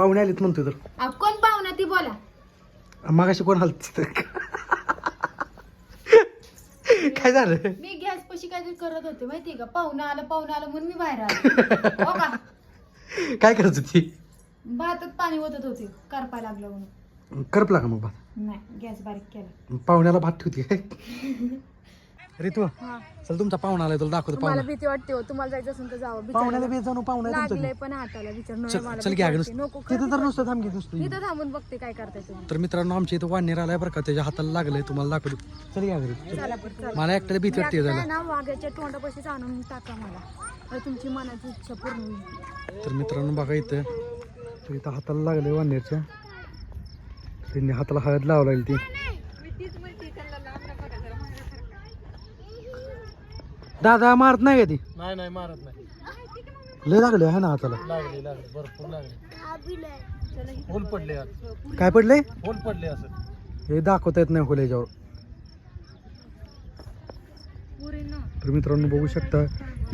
पाहुणे आलेत म्हणतोय तर. कोण पाहुणा ती बोला. मगाशी कोण हलत काय झालं? मी गॅस पशी काहीतरी करत होते माहितीये का? पाहुणा आलं पाहुणा आलं म्हणून मी बाहेर आले. हो का? काय करत होती? भातात पाणी ओतत होते करपाय लागलं म्हणून. करपला का मग भात. नाही गॅस बारीक केला. पाहुण्याला भात ठेवते काय? ऋतू चल तुमचा पाहुणा आलाय तुला दाखवतो मला पाहुणा. भीती वाटते हो तुम्हाला जायचं असेल तर जावं. पाहुण्याला जाणू पाहुणा आहे तुमचं लागलंय पण हाताला विचार चल मला चल भीती घ्या वाटते. नको तिथं तर नुसतं थांब नुसतं इथं थांबून बघते काय करताय तुम्ही. तर मित्रांनो आमच्या इथं वाढणीर आलाय बरं का? त्याच्या हाताला लागलंय तुम्हाला दाखवतो. चल घ्या घरी. चला बरं चला. मला एकट्याला भीती वाटते जायला ना वाघाच्या तोंडापाशीच आणून टाका मला. तर तुमची मनाची इच्छा पूर्ण होईल. तर मित्रांनो बघा इथं. तर इथं हाताला लागलंय वाढणीरच्या त्यांनी हाताला हळद लावला ती. दादा मारत नाही का ती? नाही नाही मारत नाही. लय लागले आहे ना हाताला. लागले लागले भरपूर लागले. होल पडले काय पडलंय होल पडले असं. हे दाखवता येत नाही खोल्या याच्यावर. तर मित्रांनो बघू शकता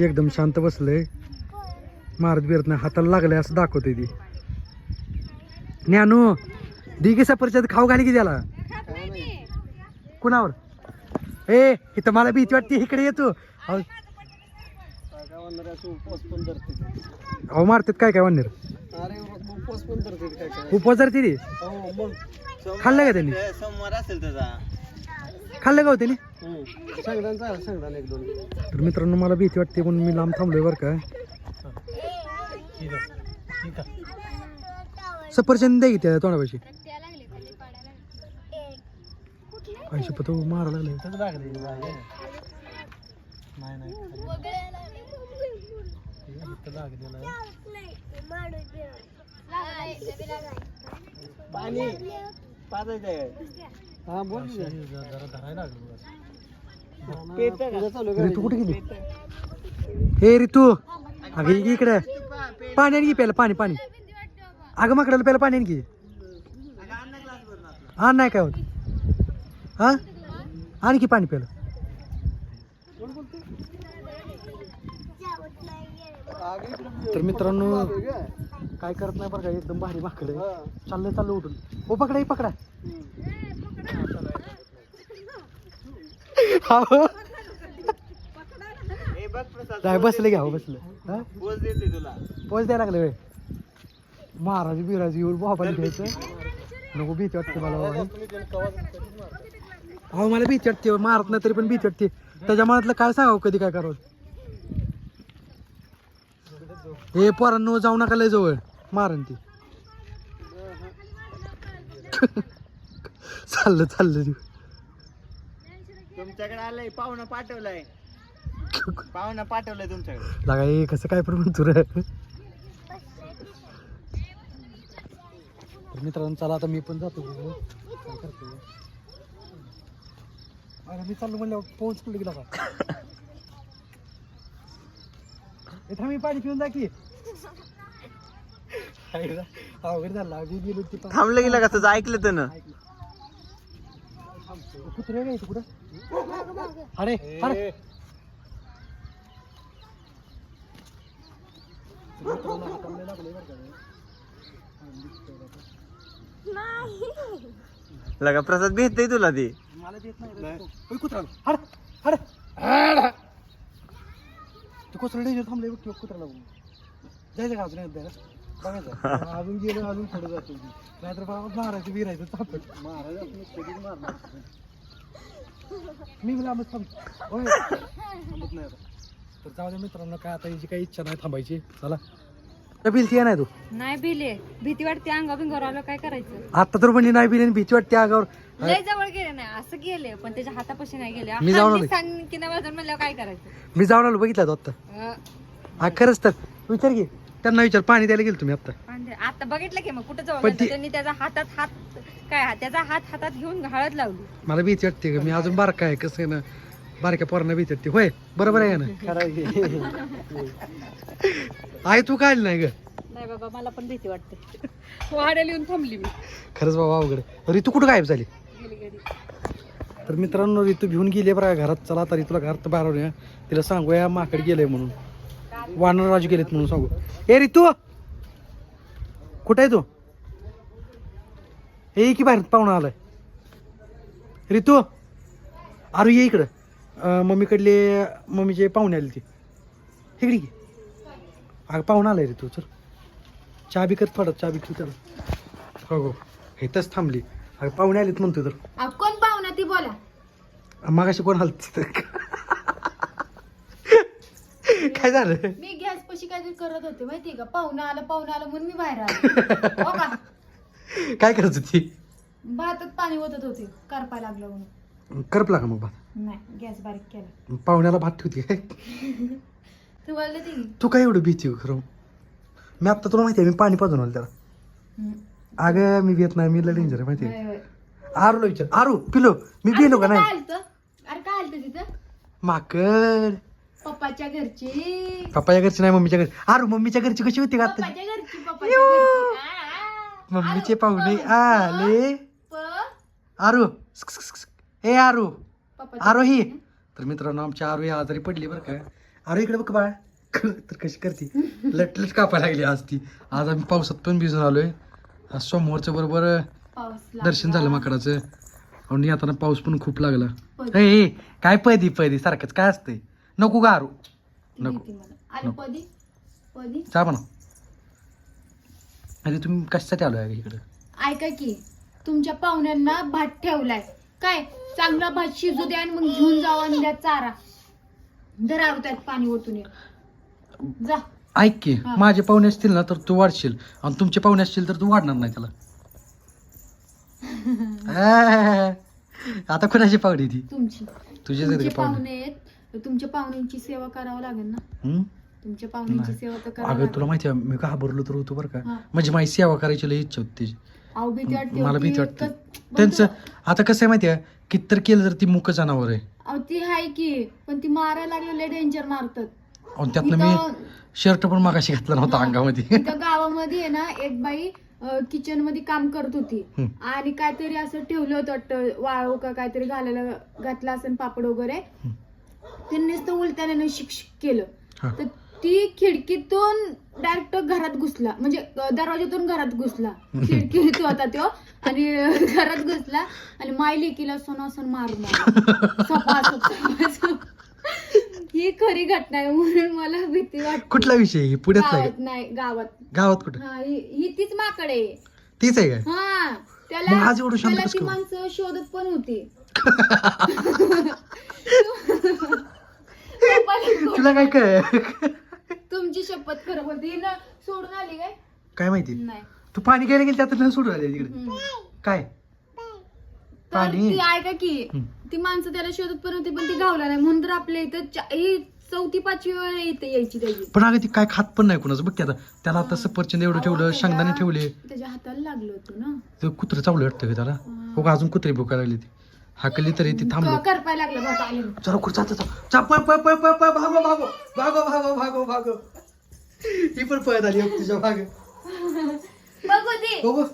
एकदम शांत बसलंय. मारत बिरत नाही हाताला लागलंय असं दाखवतंय ती. ज्ञानू दी की सफरचंद खाऊ घाली की त्याला? कुणावर? ए इथं मला भीती वाटते इकडे येतो अहो. उपवास पण धरते अहो मारतात काय काय वन्नेर अरे उपवास पण धरते काय काय उपवास धरते रे हो मग. खाल्लं का त्यांनी? सोमवार असेल त्याचा. खाल्लं का हो त्यांनी? चालेल एक दोन. तर मित्रांनो मला भीती वाटते म्हणून मी लांब थांबलोय बरं का. सफरचंद द्या की त्या तोंडापाशी. पैसे पतो मारा लागले. नाही नाही पाणी. पाजायचं हा बोल जरा धरायला लागलं ऋतू कुठे गेली? हे ऋतू अगं इकडे. पाणी आण की प्यायला पाणी पाणी. अगं माकडाला प्यायला पाणी आण की. हा नाही काय होत. हा? आणखी पाणी प्यायला. तर मित्रांनो काय करत नाही बरं का एकदम भारी माकड चाललंय चाललं उठून. ओ पकडा हे पकडा. हा हो. बसले घ्या हो, बसले. हा? पोच द्यायला लागले वे महाराज बिराज येऊन बाबाला घ्यायचं. नको भीती वाटते मला बाबा. अहो मला भीती वाटते मारत नाही तरी पण भीती वाटते. त्याच्या मनातलं काय सांगावं कधी काय करावं? हे पोरांनो जाऊ नका लय जवळ. मारन ती. चाललं चाललं. ती. तुमच्याकडे आलंय पाहुणा पाठवलाय. पाहुणा पाठवलाय तुमच्याकडे. लागा हे कसं काय रे. तर मित्रांनो चला आता मी पण जातो. काय करतो अरे मी चाललो म्हणल्यावर पोहोच कुठे गेला का? ए, थांब मी पाणी पिऊन जा की अवघड झाला मी गेलो ती पा- थांबलं गेलं का तुझं ऐकलं तर ना. कुत्रे काय इथं कुठं अरे अरे लगा प्रसाद भेटतय तुला ते. मला देत नाही कुत्रा. हड. हड. तू कुत्रा डेंजर थांबले बघ कुत्रा लागून. जायचं का अजून एकदा बघायचं. अजून गेलो अजून पुढे जातो नाहीतर बाबा मारायचं बिरायचं चापट मी बी लांबच थांब होय. थांबत नाही आता. तर जाऊ द्या मित्रांनो काय आता याची काही इच्छा नाही थांबायची. चला. बिल ती नाही तू? नाही भिले भीती वाटते अंगा बिंगावर आलं काय करायचं? आता तर म्हणजे नाही बिल भीती वाटते अंगावर. लय जवळ गेले नाही असं गेले पण त्याच्या हातापाशी नाही गेले. मी जाऊन आलोय. की नाही वाजून म्हणल्यावर काय करायचं? मी जाऊन आलो बघितला तो अं, हा खरंच तर. विचार घे त्यांना विचार पाणी द्यायला गेलो तुम्ही आता बघितलं की मग कुठं जवळ पण गेलता? ती- त्यांनी त्याचा हातात हात काय हा- त्याचा हात हातात घेऊन हळद लावली. मला भीती वाटते ग मी अजून बारका आहे कसं आहे ना बारक्या पोरांना भीती वाटते. होय बरोबर आहे ना आहे तू काय नाही ग? नाही बाबा मला पण भीती वाटते. वाड्याला येऊन थांबली मी. खरंच बाबा अवघड आहे. ऋतू कुठं गायब झाली? तर मित्रांनो ऋतू घेऊन गेली बरं घरात. चला आता तुला घरात बाहेर आणूया. तिला सांगूया माकड गेलंय म्हणून. वानरराजू गेलेत म्हणून सांगू. ए ऋतू! कुठं आहे तू? हे की बाहेर पाहुणा आलाय. रितू अरे ये इकडं. मम्मीकडले मम्मीचे पाहुणे आले ते. इकडे की अगं पाहुणा आलाय रितू चल. चहा बी कर थोडा चहा बी हो हो. हेतच थांबली. अगं पाहुणे आलेत म्हणतो तर. अहो, कोण पाहुणा ती बोला. मागाशी कोण हलत काय झालं? मी गॅस पशी काहीतरी करत होते माहितीये का? पाहुणा आला पाहुणा आला म्हणून मी बाहेर आले. हो का? काय करायचं ती भातात पाणी ओतत होते करपाय लागलं म्हणून. करपला का मग भात. नाही गॅस बारीक केला. पाहुण्याला भात ठेवते काय? तू बोलले ती तू काय एवढं भीती खरं मी आता तुला माहिती आहे मी पाणी पाजून आलो त्याला. हम्म. अगं मी येत नाही मी डेंजर आहे माहिती आहे. आरूला विचार. आरू पिलो मी पिलो का नाही तिथं काय आलतं. अरे काय आलतं तिथं? माकड. पप्पाच्या घरची. पप्पाच्या घरची नाही मम्मीच्या घरची. आरू मम्मीच्या घरची कशी होती का आता? पप्पाच्या घरची पप्पाच्या घरची. आ, आ. मम्मीचे पाहुणे आले. प- आरू स्क, स्क, स्क, स्क. ए आरू. पप्पाच्या आरोही. तर मित्रांनो आमची आरोही आजारी पडली बरं का. आरो इकडे बघ बाळ. तर कशी करते? लट लट कापायला लागली आज ती. आज आम्ही पावसात पण भिजून आलोय. आज सोमवारचं बरोबर. दर्शन झालं माकडाचं. आणि येताना पाऊस पण खूप लागला. ए काय पदी पदी सारखंच काय असतंय? नको आरू. नको. आली चा म्हणा अरे तुम्ही कशासाठी आलोय आहे इकडं? ऐका की तुमच्या पाहुण्यांना भात ठेवलाय. काय? चांगला भात शिजू द्या आणि मग घेऊन जावा आणि द्या चारा. धरा त्यात पाणी ओतून जा. ऐक की हा. माझे पाहुणे असतील ना तर तू वाढशील. आणि तुमचे पाहुणे असतील तर तू वाढणार नाही त्याला. आ, आता कोणाची पाहुणे ती? तुमची. तुझेच आहेत तुमचे का पाहुणे? पाहुणे आहेत. तर तुमच्या पाहुण्यांची सेवा करावं लागेल ना? हम्म? तुमच्या पाहुण्यांची नाही. सेवा तर करावं अगं लागेल. तुला माहिती आहे मी घाबरलो तर होतो बरं का? हा. म्हणजे माझी सेवा करायची लई इच्छा होती. त्याची अहो भीती वाटते मला होती. भीती वाटते. पण त्यांचं तू- आता कसं आहे माहिती आहे किती तर केलं तर ती मुक जनावर आहे. अहो ती आहे की पण ती मारायला लागलेले डेंजर मारतात. आणि त्यातनं मी इथं- शर्ट पण मागाशी घातला नव्हता. अंगामध्ये इथं गावामध्ये आहे ना एक बाई किचनमध्ये काम करत होती हम्म. आणि काहीतरी असं ठेवलं होतं वाटतं वाळू का काहीतरी घालायला घातलं असेल पापड वगैरे त्यांनीच तर उलट्याने शिक शिक केलं हा. तर ती खिडकीतून डायरेक्ट घरात घुसला म्हणजे अं, दरवाजातून घरात घुसला खिडकीत होता तो आणि अं, घरात घुसला आणि माय लेकीला सोना सोन मारून आला. सपासप, सपासप. ही खरी घटना आहे म्हणून मला भीती वाटते. कुठला विषय ही पुढेच आहे गावात नाही गावात. गावात कुठं? हा ही ही तीच माकड आहे. तीच आहे काय हा मग त्याला आज एवढं शांत त्याला कसं ती काय? माणसं शोधत पण होती. तुला काय काय तुमची शपथ खरं बोलते. ही ना सोडून आली काय? काय माहिती? नाही. तू पाणी घ्यायला गेली त्यात सोडून आले तिकडे. हम्म. काय? तर पाणी? ती ऐका की. ती माणसं त्याला शोधत पण होती पण ती गावला नाही. म्हणून तर आपल्या इथं चा- ही चौथी पाचवी वेळ इथे यायची त्याची. पण अगं ती काय खात पण नाही कुणाचं. बघ की आता त्याला आता सफरचंद एवढं ठेवलं शेंगदाणे ठेवले. त्याच्या हाताला लागलं होतं ना. ते कुत्र चावलं वाटतं का त्याला. हो. का अजून कुत्रे भुका लागली ती. हाकली तरी ती थांबलो. करपाय लागलं आले चला कुठं जात जा पळ पळ पळ पळ पळ भागो भागो. भागो भागो भागो भागो. ही पण पळत आली तुझ्या भाग बघू दे हो गं.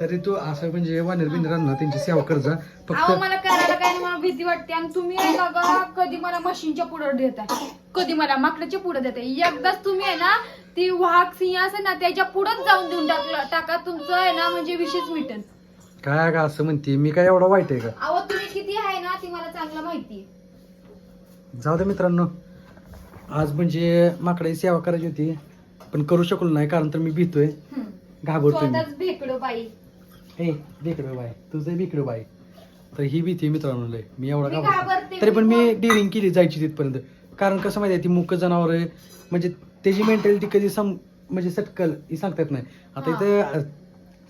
तरी तू असं म्हणजे वानेर बिनेर आणला त्यांची सेवा कर जा. अहो फक्त मला करायला काय नाही, मला भीती वाटते. आणि तुम्ही आहे ना ग, कधी मला मशीनच्या पुढे देताय. कधी मला माकडाच्या पुढे देताय. एकदाच तुम्ही आहे ना ती वाघ सिंह असेल ना त्याच्या पुढेच जाऊन देऊन टाकलं टाका. तुमचं आहे ना म्हणजे विशेष मिटन. काय का असं म्हणते. मी काय एवढा वाईट आहे का अहो तुम्ही किती आहे ना ती मला चांगलं माहिती जाऊ दे मित्रांनो. आज म्हणजे माकडाची सेवा करायची होती पण करू शकलो नाही कारण तर मी भीतोय. घाबरतोय मी. स्वतःच भेकडो बाई. हे बिकडो बाय तुझं बिकडो बाय तर ही भीती मित्रांनो लय. मी एवढा मी घाबरतो. घाबरते, तरी पण मी मी डिरिंग केली जायची तिथपर्यंत. कारण कसं माहिती आहे ती मुक जनावर आहे. म्हणजे त्याची मेंटॅलिटी कधी सम म्हणजे सटकल ही सांगता येत नाही. आता. इथं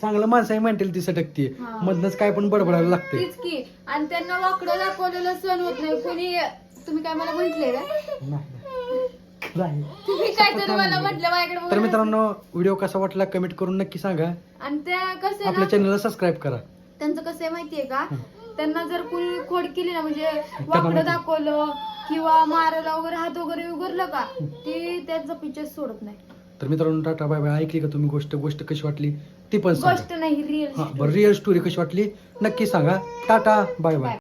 चांगलं माणसाची मेंटॅलिटी सटकते हा. मधनच काय पण बडबडायला लागते तीच की. आणि त्यांना वाकडं दाखवलेलं सण होत नाही. कोणी तुम्ही काय मला म्हंटले का तुम्ही तरी मला म्हटलं माझ्याकडे तर बघून मित्रांनो व्हिडिओ कसा वाटला कमेंट करून नक्की सांगा. आणि त्या कसं आहे ना आपल्या चॅनलला सबस्क्राईब करा. त्यांचं कसं आहे माहितीये का? त्यांना जर कोणी खोड केली ना म्हणजे. वाकडं दाखवलं किंवा मारायला वगैरे हात वगैरे उघडलं का ते त्यांचं पिक्चर सोडत नाही. तर मित्रांनो टाटा बाय बाय ऐकली का तुम्ही गोष्ट? गोष्ट कशी वाटली? ती पण सांगा. गोष्ट नाही रिअल हा बरं रिअल स्टोरी कशी वाटली? नक्की सांगा. Tata bye bye